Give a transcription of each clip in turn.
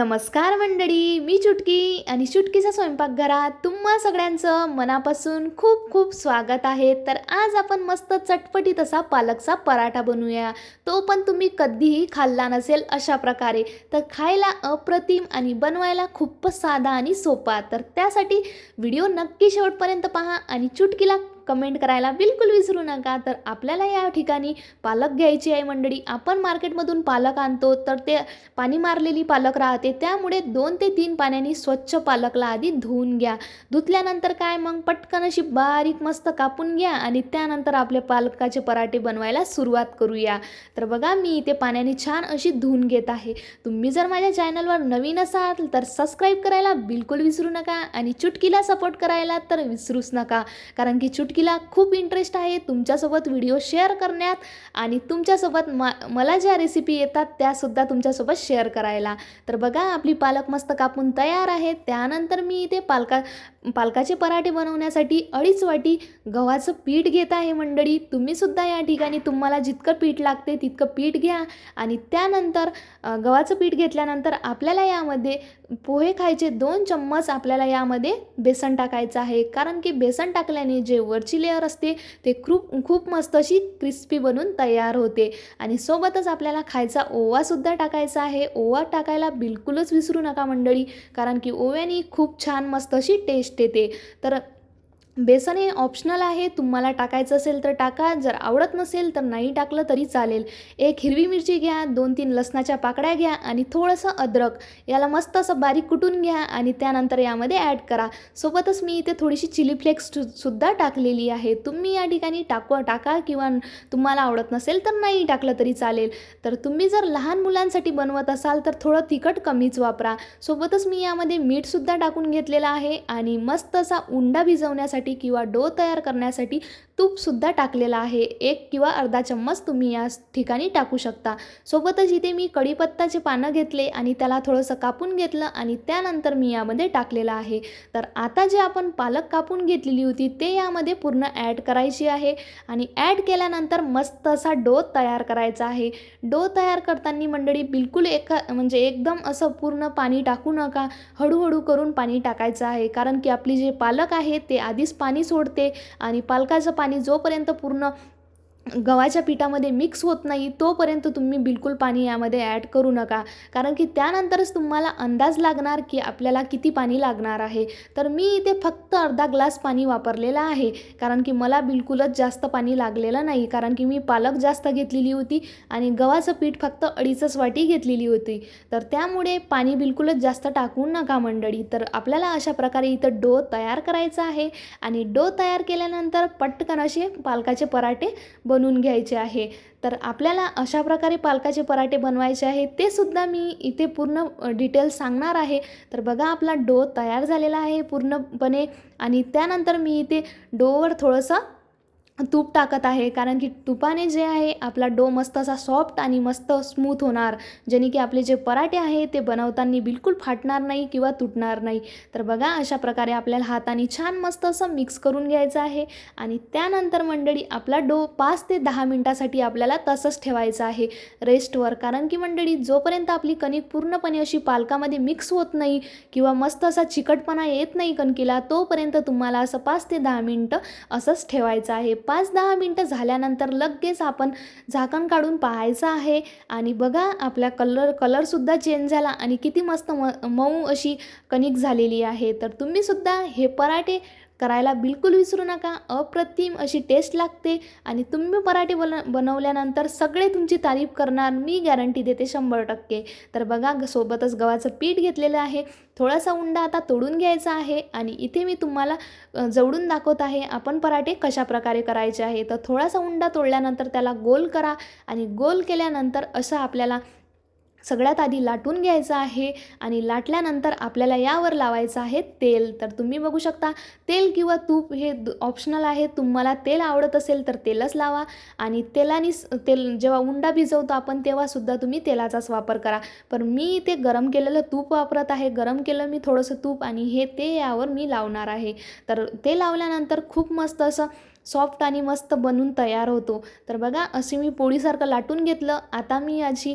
नमस्कार मंडळी मी चुटकी आणि चुटकीच्या स्वयंपाकघरात तुम्हा सगळ्यांचं मनापासून खूप खूप स्वागत आहे. तर आज आपण मस्त चटपटीत असा पालकचा पराठा बनवूया. तो पण तुम्ही कधीही खाल्ला नसेल अशा प्रकारे. तर खायला अप्रतिम आणि बनवायला खूपच साधा आणि सोपा. तर त्यासाठी व्हिडिओ नक्की शेवटपर्यंत पहा आणि चुटकीला कमेंट करायला बिलकुल विसरू नका. तर आपल्याला या ठिकाणी पालक घ्यायची आहे मंडळी. आपण मार्केटमधून पालक आणतो तर ते पाणी मारलेली पालक राहते. त्यामुळे दोन ते तीन पाण्याने स्वच्छ पालकला आधी धुवून घ्या. धुतल्यानंतर काय मग? पटकन अशी बारीक मस्त कापून घ्या आणि त्यानंतर आपले पालकाचे पराठे बनवायला सुरुवात करूया. तर बघा मी इथे पाण्याने छान अशी धुवून घेत आहे. तुम्ही जर माझ्या चॅनलवर नवीन असाल तर सबस्क्राईब करायला बिलकुल विसरू नका आणि चुटकीला सपोर्ट करायला तर विसरूच नका. कारण की चुटकी तिला खूप इंटरेस्ट आहे. तुमच्यासोबत व्हिडिओ शेअर करण्यात आणि तुमच्यासोबत मा मला ज्या रेसिपी येतात त्यासुद्धा तुमच्यासोबत शेअर करायला. तर बघा आपली पालक मस्त कापून तयार आहे. त्यानंतर मी इथे पालका पालकाचे पराठे बनवण्यासाठी अडीच वाटी गव्हाचं पीठ घेत आहे मंडळी. तुम्हीसुद्धा या ठिकाणी तुम्हाला जितकं पीठ लागते तितकं पीठ घ्या. आणि त्यानंतर गव्हाचं पीठ घेतल्यानंतर आपल्याला यामध्ये पोहे खायचे दोन चम्मच आपल्याला यामध्ये बेसन टाकायचं आहे. कारण की बेसन टाकल्याने जे वरचे लेअर असते. ते खूप खूप मस्त अशी क्रिस्पी बनून तयार होते. आणि सोबतच आपल्याला खायचा ओवासुद्धा टाकायचा आहे. ओवा टाकायला बिलकुलच विसरू नका मंडळी. कारण की ओव्याने खूप छान मस्त अशी टेस्ट येते. तर बेसन हे ऑप्शनल आहे. तुम्हाला टाकायचं असेल तर टाका. जर आवडत नसेल तर नाही टाकलं तरी चालेल. एक हिरवी मिरची घ्या. दोन तीन लसणाच्या पाकळ्या घ्या आणि थोडंसं अद्रक. याला मस्त असं बारीक कुटून घ्या आणि त्यानंतर यामध्ये ॲड करा. सोबतच मी इथे थोडीशी चिली फ्लेक्स सुद्धा टाकलेली आहे. तुम्ही या ठिकाणी टाकू टाका किंवा तुम्हाला आवडत नसेल तर नाही टाकलं तरी चालेल. तर तुम्ही जर लहान मुलांसाठी बनवत असाल तर थोडं तिखट कमीच वापरा. सोबतच मी यामध्ये मीठसुद्धा टाकून घेतलेलं आहे आणि मस्त असा उंडा भिजवण्यासाठी किंवा डो तयार करण्यासाठी तूपसुद्धा टाकलेलं आहे. एक किंवा अर्धा चम्मच तुम्ही या ठिकाणी टाकू शकता. सोबतच इथे मी कढीपत्ताचे पानं घेतले आणि त्याला थोडंसं कापून घेतलं आणि त्यानंतर मी यामध्ये टाकलेलं आहे. तर आता जे आपण पालक कापून घेतलेली होती ते यामध्ये पूर्ण ॲड करायची आहे आणि ॲड केल्यानंतर मस्त असा डो तयार करायचा आहे. डो तयार करताना मंडळी बिलकुल एका म्हणजे एकदम असं पूर्ण पाणी टाकू नका. हळूहळू करून पाणी टाकायचं आहे. कारण की आपली जे पालक आहे ते आधीच पाणी सोडते आणि पालकाचं पाणी आणि जोपर्यंत पूर्ण गव्हाच्या पिठामध्ये मिक्स होत नाही तोपर्यंत तुम्ही बिलकुल पाणी यामध्ये ॲड करू नका. कारण की त्यानंतरच तुम्हाला अंदाज लागणार की आपल्याला किती पाणी लागणार आहे. तर मी इथे फक्त अर्धा ग्लास पाणी वापरलेलं आहे. कारण की मला बिलकुलच जास्त पाणी लागलेलं नाही. कारण की मी पालक जास्त घेतलेली होती आणि गव्हाचं पीठ फक्त अडीचच वाटी घेतलेली होती. तर त्यामुळे पाणी बिलकुलच जास्त टाकू नका मंडळी. तर आपल्याला अशा प्रकारे इथं डो तयार करायचा आहे. आणि डो तयार केल्यानंतर पटकन असे पालकाचे पराठे बनवून घ्यायचे आहे. तर आपल्याला अशा प्रकारे पालकाचे पराठे बनवायचे आहे ते सुद्धा मी इथे पूर्ण डिटेल्स सांगणार आहे. तर बघा आपला डो तयार झालेला आहे पूर्णपणे आणि त्यानंतर मी इथे डोवर थोडंसं तूप टाकत आहे. कारण की तुपाने जे आहे आपला डो मस्त असा सॉफ्ट आणि मस्त स्मूथ होणार. ज्याने की आपले जे पराठे आहे ते बनवताना बिलकुल फाटणार नाही किंवा तुटणार नाही. तर बघा अशा प्रकारे आपल्याला हाताने छान मस्त असं मिक्स करून घ्यायचं आहे. आणि त्यानंतर मंडळी आपला डो पाच ते दहा मिनटासाठी आपल्याला तसंच ठेवायचं आहे. रेस्टवर कारण की मंडळी जोपर्यंत आपली कणिक पूर्णपणे अशी पालकामध्ये मिक्स होत नाही किंवा मस्त असा चिकटपणा येत नाही कणकीला तोपर्यंत तुम्हाला असं पाच ते दहा मिनटं असंच ठेवायचं आहे. पाच दहा मिनटं झाल्यानंतर लगेच आपण झाकण काढून पाहायचं आहे. आणि बघा आपला कलर कलरसुद्धा चेंज झाला आणि किती मस्त म मऊ अशी कणिक झालेली आहे. तर तुम्हीसुद्धा हे पराठे करायला बिलकुल विसरू नका. अप्रतिम अशी टेस्ट लागते आणि तुम्ही पराठे बन बनवल्यानंतर सगळे तुमची तारीफ करणार मी गॅरंटी देते शंभर टक्के. तर बघा ग- सोबतच गव्हाचं पीठ घेतलेलं आहे. थोडासा उंडा आता तोडून घ्यायचा आहे आणि इथे मी तुम्हाला जवळून दाखवत आहे आपण पराठे कशा प्रकारे करायचे आहे. तर थोडासा उंडा तोडल्यानंतर त्याला गोल करा आणि गोल केल्यानंतर असं आपल्याला सगळ्यात आधी लाटून घ्यायचं आहे आणि लाटल्यानंतर आपल्याला यावर लावायचं आहे तेल. तर तुम्ही बघू शकता तेल किंवा तूप हे ऑप्शनल आहे. तुम्हाला तेल आवडत असेल तर तेलच लावा आणि तेलाने तेल जेव्हा उंडा भिजवतो आपण तेव्हासुद्धा तुम्ही तेलाचाच वापर करा. पण मी ते गरम केलेलं तूप वापरत आहे. गरम केलं मी थोडंसं तूप आणि हे ते यावर मी लावणार आहे. तर ते लावल्यानंतर खूप मस्त असं सॉफ्ट आणि मस्त बनून तयार होतो. तर बघा असे मी पोळीसारखं लाटून घेतलं. आता मी याची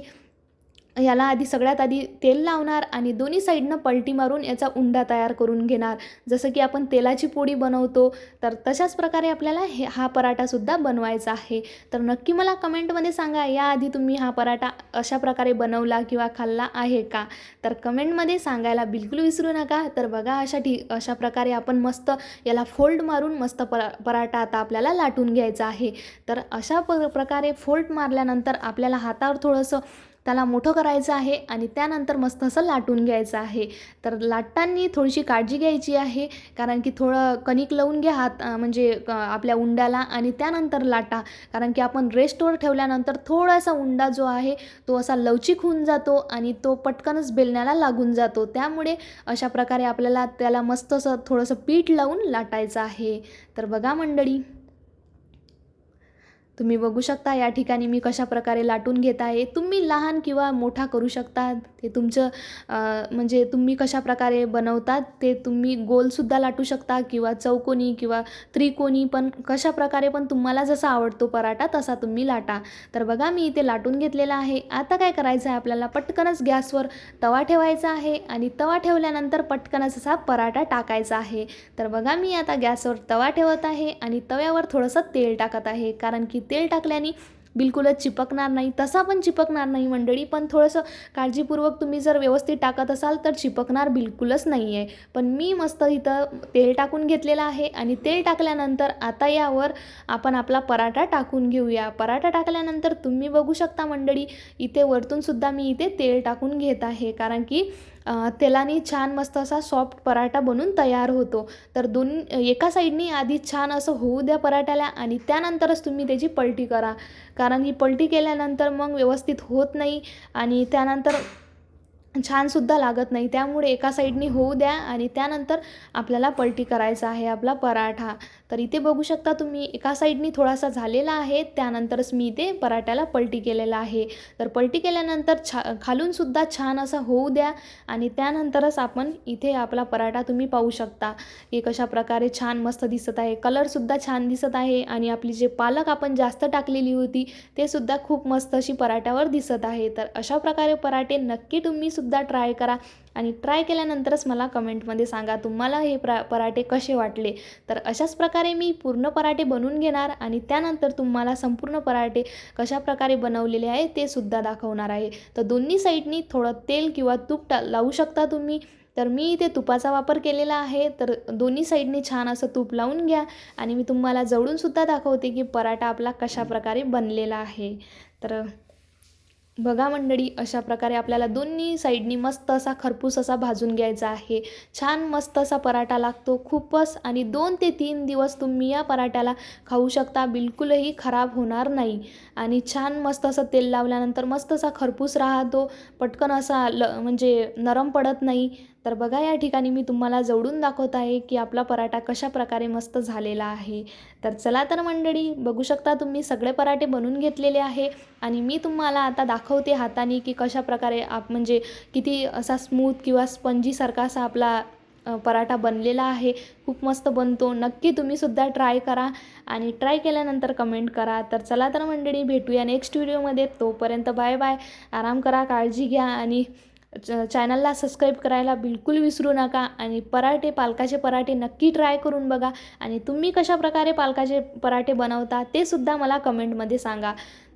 याला आधी सगळ्यात आधी तेल लावणार आणि दोन्ही साईडनं पलटी मारून याचा उंडा तयार करून घेणार. जसं की आपण तेलाची पोळी बनवतो तर तशाच प्रकारे आपल्याला हे हा पराठासुद्धा बनवायचा आहे. तर नक्की मला कमेंटमध्ये सांगा याआधी तुम्ही हा पराठा अशा प्रकारे बनवला किंवा खाल्ला आहे का? तर कमेंटमध्ये सांगायला बिलकुल विसरू नका. तर बघा अशा ठी अशा प्रकारे आपण मस्त याला फोल्ड मारून मस्त परा पराठा आता आपल्याला लाटून घ्यायचा आहे. तर अशा प प्रकारे फोल्ड मारल्यानंतर आपल्याला हातावर थोडंसं त्याला मोठं करायचं आहे आणि त्यानंतर मस्त असं लाटून घ्यायचं आहे. तर लाटताना थोडीशी काळजी घ्यायची आहे कारण की थोडं कणिक लावून घ्या हात म्हणजे क- आपल्या उंड्याला आणि त्यानंतर लाटा. कारण की आपण रेस्टवर ठेवल्यानंतर थोडासा उंडा जो आहे तो असा लवचिक होऊन जातो आणि तो पटकनच बेलण्याला लागून जातो. त्यामुळे अशा प्रकारे आपल्याला त्याला मस्त असं थोडंसं पीठ लावून लाटायचं आहे. तर बघा मंडळी. तुम्ही बघू शकता या ठिकाणी मी कशा प्रकारे लाटून घेत आहे. तुम्ही लहान किंवा मोठा करू शकता ते तुमचं म्हणजे तुम्ही कशा प्रकारे बनवतात ते तुम्ही गोलसुद्धा लाटू शकता किंवा चौकोनी किंवा त्रिकोणी पण कशा प्रकारे पण तुम्हाला जसा आवडतो पराठा तसा तुम्ही लाटा. तर बघा मी इथे लाटून घेतलेला आहे. आता काय करायचं आहे आपल्याला? पटकनच गॅसवर तवा ठेवायचा आहे आणि तवा ठेवल्यानंतर पटकनच असा पराठा टाकायचा आहे. तर बघा मी आता गॅसवर तवा ठेवत आहे आणि तव्यावर थोडंसं तेल टाकत आहे. कारण की तेल टाकल्याने बिलकुलच चिपकणार नाही. तसा पण चिपकणार नाही मंडळी. पण थोडंसं काळजीपूर्वक तुम्ही जर व्यवस्थित टाकत असाल तर चिपकणार बिलकुलच नाही आहे पण मी मस्त इथं तेल टाकून घेतलेलं आहे आणि तेल टाकल्यानंतर आता यावर आपण आपला पराठा टाकून घेऊया. पराठा टाकल्यानंतर तुम्ही बघू शकता मंडळी इथे वरतूनसुद्धा मी इथे तेल टाकून घेत आहे. कारण की तेलाने छान मस्त असा सॉफ्ट पराठा बनून तयार होतो. तर दोन एका साईडनी आधी छान असं होऊ द्या पराठ्याला आणि त्यानंतरच तुम्ही त्याची पलटी करा. कारण ही पलटी केल्यानंतर मग व्यवस्थित होत नाही आणि त्यानंतर छानसुद्धा लागत नाही. त्यामुळे एका साईडनी होऊ द्या आणि त्यानंतर आपल्याला पलटी करायचा आहे आपला पराठा. तर इथे बघू शकता तुम्ही एका साईडनी थोडासा झालेला आहे त्यानंतरच मी इथे पराठ्याला पलटी केलेला आहे. तर पलटी केल्यानंतर छा खालूनसुद्धा छान असा होऊ द्या आणि त्यानंतरच आपण इथे आपला पराठा तुम्ही पाहू शकता. की कशा प्रकारे छान मस्त दिसत आहे. कलरसुद्धा छान दिसत आहे आणि आपली जे पालक आपण जास्त टाकलेली होती ते सुद्धा खूप मस्त अशी पराठ्यावर दिसत आहे. तर अशा प्रकारे पराठे नक्की तुम्ही सुद्धा ट्राय करा. आणि ट्राय केल्यानंतरच मला कमेंटमध्ये सांगा तुम्हाला हे प्रा पराठे कसे वाटले? तर अशाच प्रकारे मी पूर्ण पराठे बनवून घेणार आणि त्यानंतर तुम्हाला संपूर्ण पराठे कशा प्रकारे बनवलेले आहे ते सुद्धा दाखवणार आहे. तर दोन्ही साईडनी थोडं तेल किंवा तूप टा लावू शकता तुम्ही. तर मी इथे तुपाचा वापर केलेला आहे. तर दोन्ही साईडने छान असं तूप लावून घ्या आणि मी तुम्हाला जवळूनसुद्धा दाखवते की पराठा आपला कशा प्रकारे बनलेला आहे. तर बघा मंडळी अशा प्रकारे आपल्याला दोन्ही साईडनी मस्त असा खरपूस असा भाजून घ्यायचा आहे. छान मस्त असा पराठा लागतो खूपच आणि दोन ते तीन दिवस तुम्ही या पराठ्याला खाऊ शकता बिलकुलही खराब होणार नाही. आणि छान मस्त असं तेल लावल्यानंतर मस्त असा खरपूस राहतो पटकन असा ल म्हणजे नरम पडत नाही. तर बघा या ठिकाणी मी तुम्हाला जवळून दाखवत आहे की आपला पराठा कशा प्रकारे मस्त झालेला आहे. तर चला तर मंडळी बघू शकता तुम्ही सगळे पराठे बनवून घेतलेले आहे आणि मी तुम्हाला आता दाखवते हाताने की कशा प्रकारे आप म्हणजे किती असा स्मूथ किंवा स्पंजीसारखा असा आपला पराठा बनलेला आहे. खूप मस्त बनतो. नक्की तुम्हीसुद्धा ट्राय करा आणि ट्राय केल्यानंतर कमेंट करा. तर चला तर मंडळी भेटूया नेक्स्ट व्हिडिओमध्ये तोपर्यंत बाय बाय आराम करा काळजी घ्या आणि च चॅनलला सबस्क्राईब करायला बिलकुल विसरू नका आणि पराठे पालकाचे पराठे नक्की ट्राय करून बघा. आणि तुम्ही कशा प्रकारे पालकाचे पराठे बनवता ते सुद्धा मला कमेंटमध्ये सांगा.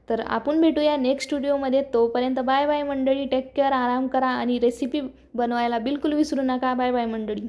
तर आपण भेटूया नेक्स्ट व्हिडिओमध्ये. तोपर्यंत बाय बाय मंडळी टेक केअर आराम करा आणि रेसिपी बनवायला बिलकुल विसरू नका. बाय बाय मंडळी.